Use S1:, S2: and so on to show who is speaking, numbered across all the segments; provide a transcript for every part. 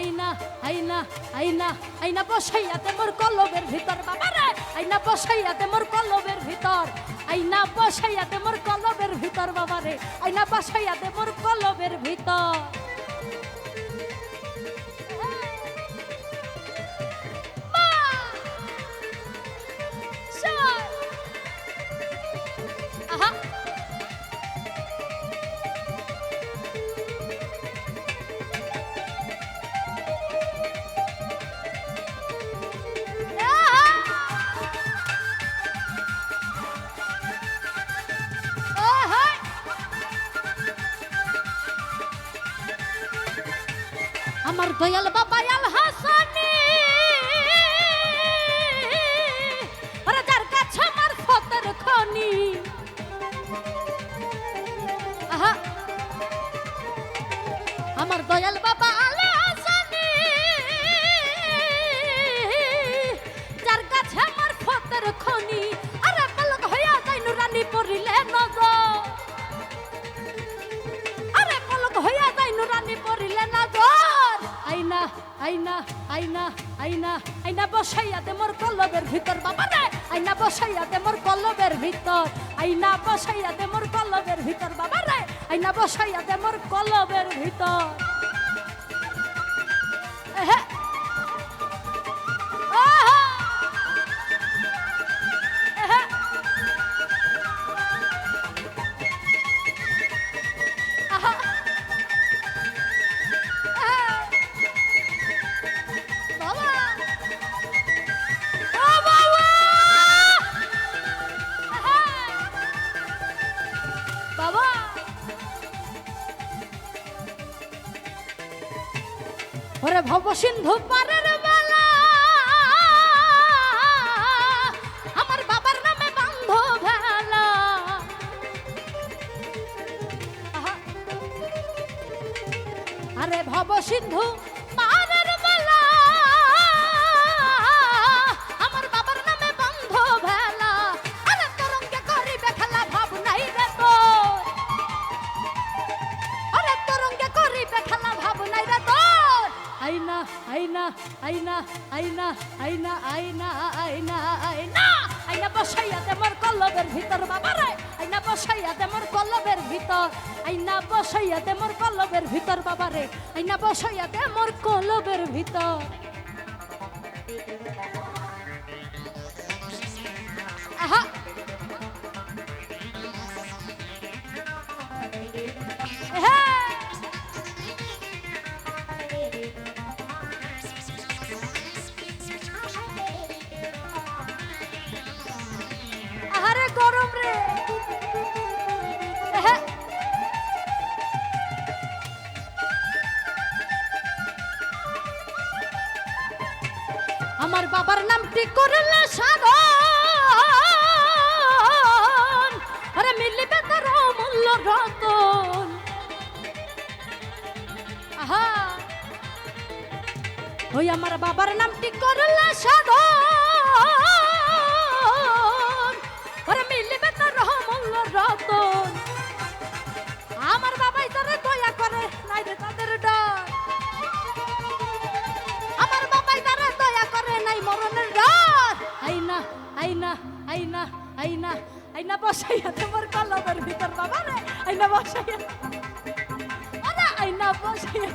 S1: আইনা আইনা আইনা আইনা বসাইয়াতে মোর কলবের ভিতর বাবা রে আইনা বসাইয়াতে মোর কলবের ভিতর, আইনা বসাইয়াতে মোর কলবের ভিতর বাবা রে আইনা বসাইয়াতে মোর কলবের ভিতর। দয়াল বাবা আল হাসানি। রাজার কাছে আমার ফতের খনি। আমার দয়াল বাবা আইনা আইনা আইনা আইনা বসাইয়া দে মোর কলবের ভিতর, বাবা রে! আইনা বসাইয়া দে মোর কলবের ভিতর, আইনা বসাইয়া দে মোর কলবের ভিতর, বাবা রে! আইনা বসাইয়া দে মোর কলবের ভিতর। এহে সিন্ধু পারের বেলা। আমার বাবার নামে বান্ধ ভেলা। আরে ভব সিন্ধু আইনা আইনা আইনা আইনা আইনা আইনা আইনা। আইনা বসাইয়া দে মোর কলবের ভিতর বাবা রে আইনা বসাইয়া দে মোর কলবের ভিতর। আইনা বসাইয়া দে মোর কলবের ভিতর বাবা রে আইনা বসাইয়া দে মোর কলবের ভিতর। আমার বাবার নামটি করলে সাধন আরে মিলিবে তার অমূল্য রতন। আহা। ওই আমার বাবার নামটি করলে সাধন আইনা আইনা বসাইয়া তোমার কলবের ভিতর বাবা রে আইনা বসাইয়া। আরে আইনা বসাইয়া।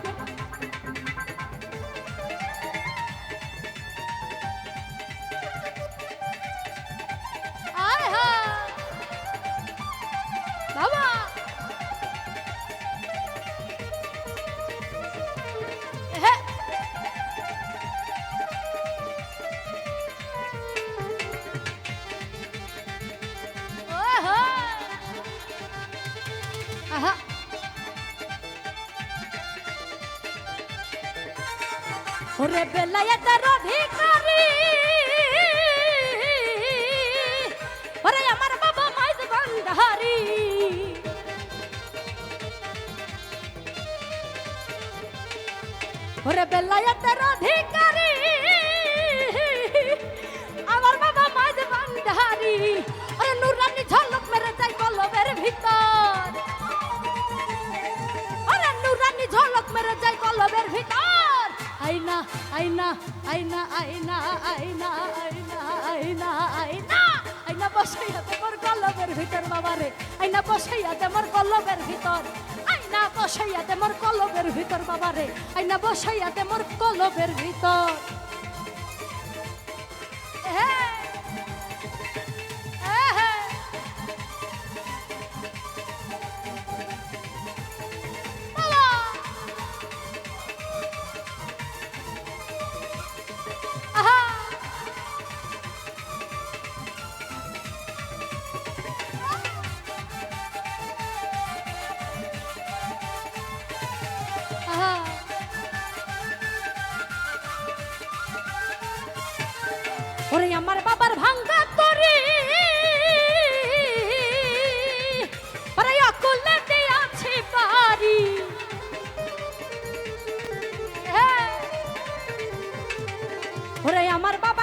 S1: ওরে বেলায়েতের অধিকারী ওরে আমার বাবা মাইদ ভান্ডারি ওরে বেলায়েতের অধিকারী ভিতর। আইনা আইনা আইনা আইনা আইনা আইনা আইনা আইনা আইনা বসাইয়া তোমার কলবের ভিতর বাবারে। আইনা বসাইয়া তোমার কলবের ভিতর। আইনা বসাইয়া তোমার কলবের ভিতর বাবারে। আইনা বসাইয়া তোমার কলবের ভিতর। হ্যাঁ ওরে আমার বাবার ভাঙ্গা তরি হ্যাঁ। আমার বাবার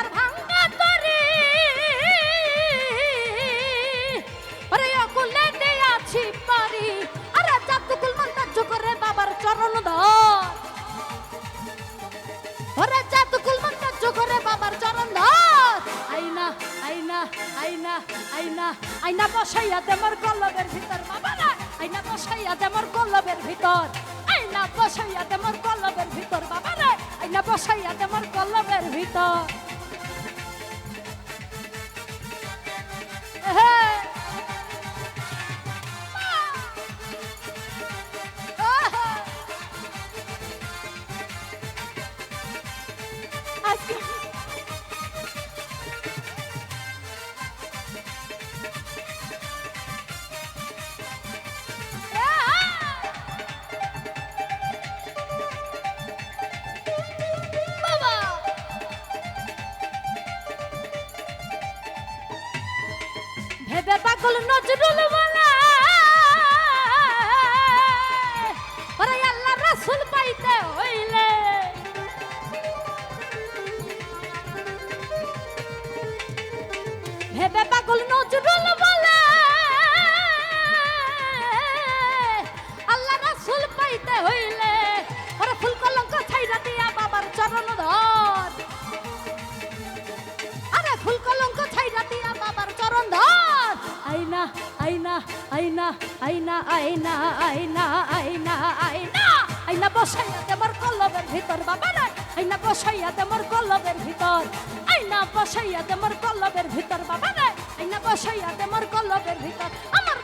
S1: আইনা আইনা আইনা বসাইয়া দেমর কলবের ভিতর। বাবা না আইনা বসাইয়া দেমর কলবের ভিতর। আইনা বসাইয়া দেমর কলবের ভিতর। বাবা না আইনা বসাইয়া দেমর কলবের ভিতর। হ্যাঁ ভেবে পাগল নজরুল বলা। ওরে আল্লাহ রাসুল পাইতে হইলে। ভেবে আইনা আইনা আইনা আইনা আইনা আইনা আইনা বসাইয়া দেবার কলবের ভিতর, বাবা রে আইনা বসাইয়া দেবার কলবের ভিতর। আইনা বসাইয়া দেবার কলবের ভিতর, বাবা রে আইনা বসাইয়া দেবার কলবের ভিতর। আমার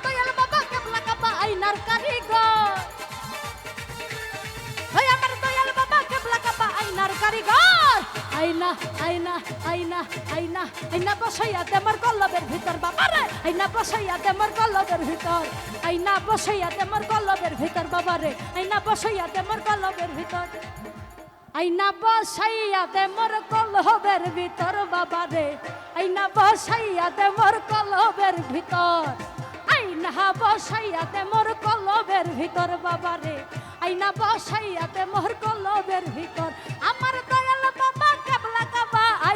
S1: আইনা আইনা আইনা আইনা আইনা বসাইয়া দেমর কলবের ভিতর, বাবারে! আইনা বসাইয়া দেমর কলবের ভিতর, আইনা বসাইয়া দেমর কলবের ভিতর, বাবারে! আইনা বসাইয়া দেমর কলবের ভিতর, আইনা বসাইয়া দেমর কলবের ভিতর, বাবারে! আইনা বসাইয়া দেমর কলবের ভিতর, আইনা বসাইয়া দেমর কলবের ভিতর, বাবারে! আইনা বসাইয়া দেমর কলবের ভিতর, আমার বাবা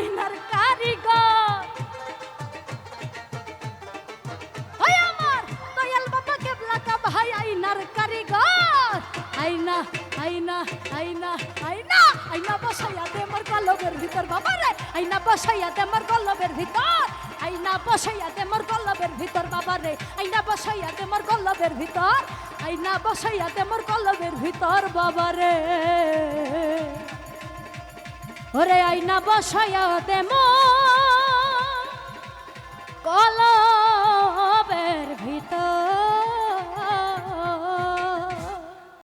S1: আইনার কারিগর। ওই আমার দয়াল বাবা কেবলা কাবা আইনার কারিগর। আইনা আইনা আইনা আইনা আইনা বসাইয়া দেমর কলবের ভিতর বাবারে। আইনা বসাইয়া দেমর কলবের ভিতর। আইনা বসাইয়া দেমর কলবের ভিতর বাবারে। আইনা বসাইয়া দেমর কলবের ভিতর। আইনা বসাইয়া দেমর কলবের ভিতর বাবারে। ওরে আইনা বসায় দেম কলবের ভিতর